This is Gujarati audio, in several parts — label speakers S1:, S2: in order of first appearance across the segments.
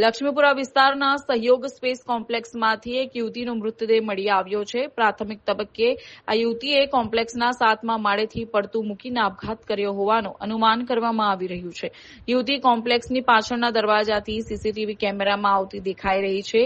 S1: લક્ષ્મીપુરા વિસ્તારના સહયોગ સ્પેસ કોમ્પ્લેક્સમાંથી એક યુવતીનો મૃતદેહ મળી આવ્યો છે. પ્રાથમિક તબક્કે આ યુવતીએ કોમ્પ્લેક્સના સાતમા માળેથી પડતું મૂકીને આપઘાત કર્યો હોવાનું અનુમાન કરવામાં આવી રહ્યું છે. યુવતી કોમ્પ્લેક્સની પાછળના દરવાજાથી સીસીટીવી કેમેરામાં આવતી દેખાઈ રહી છે.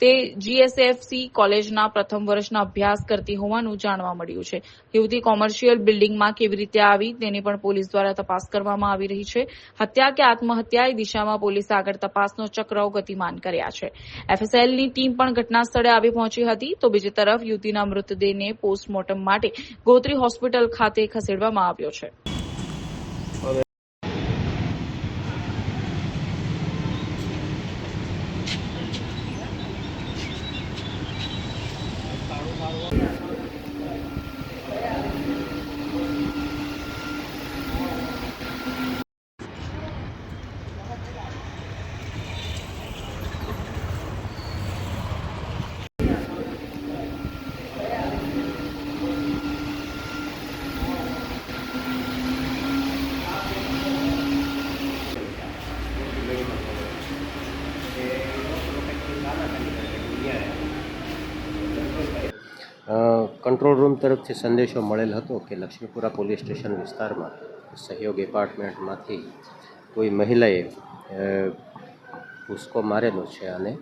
S1: તે જીએસએફસી કોલેજના પ્રથમ વર્ષના અભ્યાસ કરતી હોવાનું જાણવા મળ્યું છે. યુવતી કોમર્શિયલ બિલ્ડિંગમાં કેવી રીતે આવી તેની પણ પોલીસ દ્વારા તપાસ કરવામાં આવી રહી છે. હત્યા કે આત્મહત્યા એ દિશામાં પોલીસ આગળ તપાસનો ચક્ર ગતિમાન કર્યા છે. એફએસએલની ટીમ પણ ઘટના સ્થળે આવી પહોંચી હતી. તો બીજી તરફ યુવતીના મૃતદેહને પોસ્ટમોર્ટમ માટે ગોત્રી હોસ્પિટલ ખાતે ખસેડવામાં આવ્યો છે.
S2: કંટ્રોલ રૂમ તરફથી સંદેશો મળેલ હતો કે લક્ષ્મીપુરા પોલીસ સ્ટેશન વિસ્તારમાં સહયોગ એપાર્ટમેન્ટમાંથી કોઈ મહિલાએ ભૂસકો મારેલો છે અને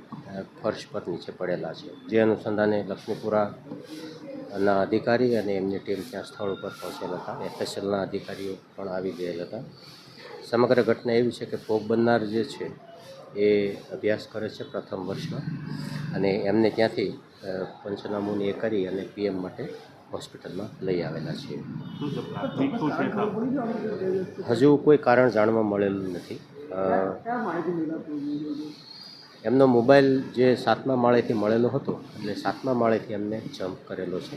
S2: ફર્શ પર નીચે પડેલા છે. જે અનુસંધાને લક્ષ્મીપુરાના અધિકારી અને એમની ટીમ ત્યાં સ્થળ ઉપર પહોંચેલ હતા. એફએસએલના અધિકારીઓ પણ આવી ગયેલ હતા. સમગ્ર ઘટના એવી છે કે ભોગ બનનાર જે છે એ અભ્યાસ કરે છે પ્રથમ વર્ષમાં અને એમને ત્યાંથી પંચનામું એ કરી અને પીએમ માટે હોસ્પિટલમાં લઈ આવેલા
S3: છે?
S2: હજુ કોઈ કારણ જાણવા મળેલું નથી. એમનો મોબાઈલ જે સાતમા માળેથી મળેલો હતો, એટલે સાતમા માળેથી એમને જમ્પ કરેલો છે.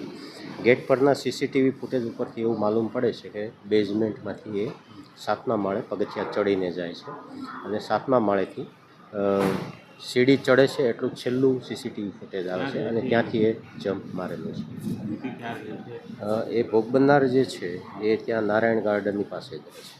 S2: ગેટ પરના સીસીટીવી ફૂટેજ ઉપરથી એવું માલુમ પડે છે કે બેઝમેન્ટમાંથી એ સાતમા માળે પગથિયા ચડીને જાય છે. અને સાતમા માળેથી સીડી ચડે છે એટલું છેલ્લું સીસીટીવી ફૂટેજ આવે છે અને ત્યાંથી એ જમ્પ મારેલો છે. એ ભોગ બનનાર જે છે, એ ત્યાં નારાયણ ગાર્ડનની પાસે જ રહે છે.